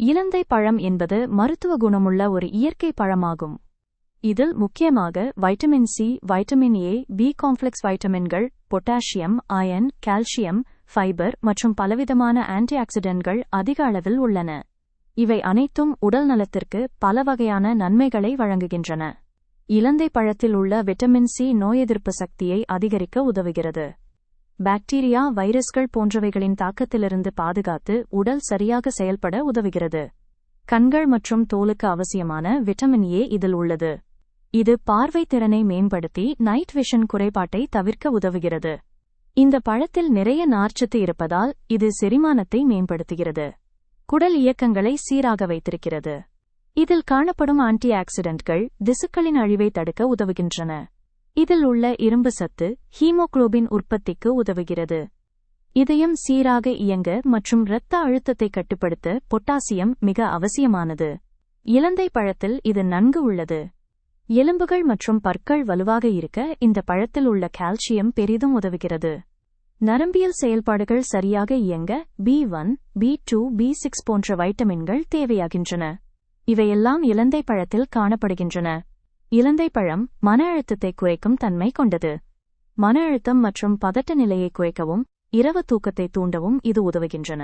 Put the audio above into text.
இலந்தை பழம் என்பது மருத்துவ குணமுள்ள ஒரு இயற்கை பழமாகும். இதில் முக்கியமாக vitamin C vitamin A B complex வைட்டமின்கள் பொட்டாசியம் அயன் கால்சியம் ஃபைபர் மற்றும் பலவிதமான ஆன்டி ஆக்சிடென்ட்கள் அதிக அளவில் உள்ளன. இவை அனைத்தும் உடல் நலத்திற்கு பல வகையான நன்மைகளை வழங்குகின்றன. இலந்தை பழத்தில் உள்ள விட்டமின் சி நோய் எதிர்ப்பு சக்தியை அதிகரிக்க உதவுகிறது. பாக்டீரியா வைரஸ்கள் போன்றவைகளின் தாக்கத்திலிருந்து பாதுகாத்து உடல் சரியாக செயல்பட உதவுகிறது. கண்கள் மற்றும் தோலுக்கு அவசியமான விட்டமின் ஏ இதில் உள்ளது. இது பார்வை திறனை மேம்படுத்தி நைட் விஷன் குறைபாட்டை தவிர்க்க உதவுகிறது. இந்த பழத்தில் நிறைய நார்ச்சத்து இருப்பதால் இது செரிமானத்தை மேம்படுத்துகிறது. குடல் இயக்கங்களை சீராக வைத்திருக்கிறது. இதில் காணப்படும் ஆன்டி ஆக்சிடென்ட்கள் திசுக்களின் அழிவை தடுக்க உதவுகின்றன. இதில் உள்ள இரும்பு சத்து ஹீமோகுளோபின் உற்பத்திக்கு உதவுகிறது. இதயம் சீராக இயங்க மற்றும் இரத்த அழுத்தத்தை கட்டுப்படுத்த பொட்டாசியம் மிக அவசியமானது. இலந்தை பழத்தில் இது நன்கு உள்ளது. எலும்புகள் மற்றும் பற்கள் வலுவாக இருக்க இந்த பழத்தில் உள்ள கால்சியம் பெரிதும் உதவுகிறது. நரம்பியல் செயல்பாடுகள் சரியாக இயங்க B one B two B six போன்ற வைட்டமின்கள் தேவையாகின்றன. இவையெல்லாம் இலந்தை பழத்தில் காணப்படுகின்றன. இலந்தை பழம் மன அழுத்தத்தை குறைக்கும் தன்மை கொண்டது. மன அழுத்தம் மற்றும் பதட்ட நிலையை குறைக்கவும் இரவு தூக்கத்தை தூண்டவும் இது உதவுகின்றன.